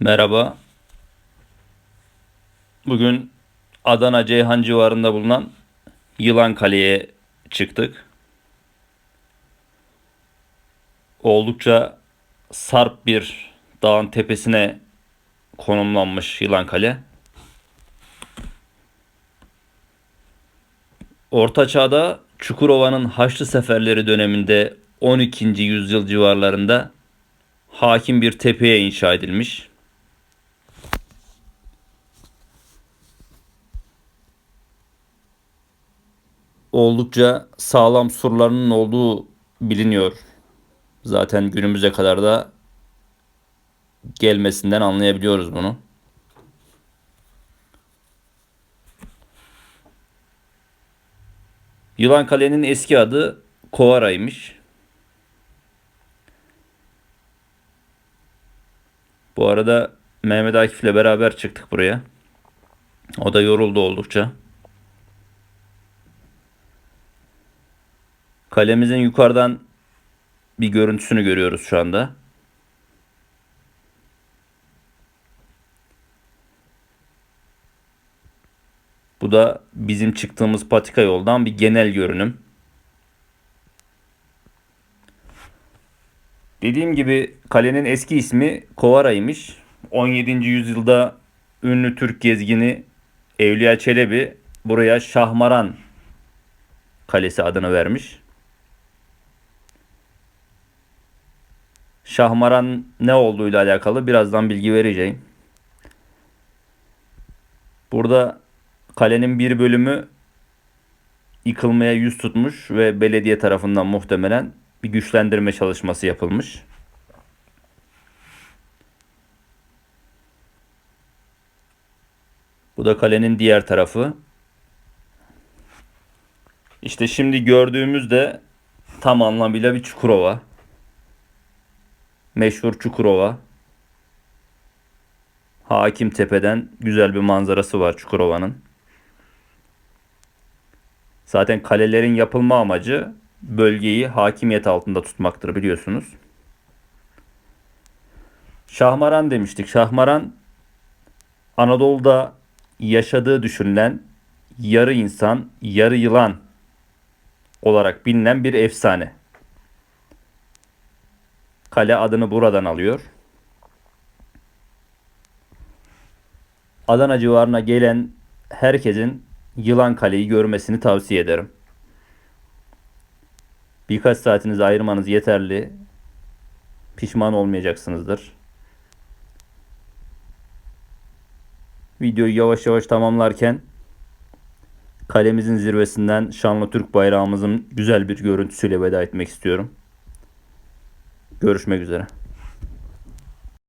Merhaba. Bugün Adana Ceyhan civarında bulunan Yılan Kale'ye çıktık. Oldukça sarp bir dağın tepesine konumlanmış Yılan Kale. Orta Çağ'da Çukurova'nın Haçlı Seferleri döneminde 12. yüzyıl civarlarında hakim bir tepeye inşa edilmiş. Oldukça sağlam surlarının olduğu biliniyor. Zaten günümüze kadar da gelmesinden anlayabiliyoruz bunu. Yılan Kale'nin eski adı Kovara'ymış. Bu arada Mehmet Akif'le beraber çıktık buraya. O da yoruldu oldukça. Kalemizin yukarıdan bir görüntüsünü görüyoruz şu anda. Bu da bizim çıktığımız patika yoldan bir genel görünüm. Dediğim gibi kalenin eski ismi Kovara'ymış. 17. yüzyılda ünlü Türk gezgini Evliya Çelebi buraya Şahmaran Kalesi adını vermiş. Şahmaran ne olduğuyla alakalı birazdan bilgi vereceğim. Burada kalenin bir bölümü yıkılmaya yüz tutmuş ve belediye tarafından muhtemelen bir güçlendirme çalışması yapılmış. Bu da kalenin diğer tarafı. İşte şimdi gördüğümüz de tam anlamıyla bir Çukurova. Meşhur Çukurova. Hakim Tepe'den güzel bir manzarası var Çukurova'nın. Zaten kalelerin yapılma amacı bölgeyi hakimiyet altında tutmaktır biliyorsunuz. Şahmaran demiştik. Şahmaran Anadolu'da yaşadığı düşünülen yarı insan, yarı yılan olarak bilinen bir efsane. Kale adını buradan alıyor. Adana civarına gelen herkesin Yılan Kale'yi görmesini tavsiye ederim. Birkaç saatinizi ayırmanız yeterli. Pişman olmayacaksınızdır. Videoyu yavaş yavaş tamamlarken kalemizin zirvesinden şanlı Türk bayrağımızın güzel bir görüntüsüyle veda etmek istiyorum. Görüşmek üzere.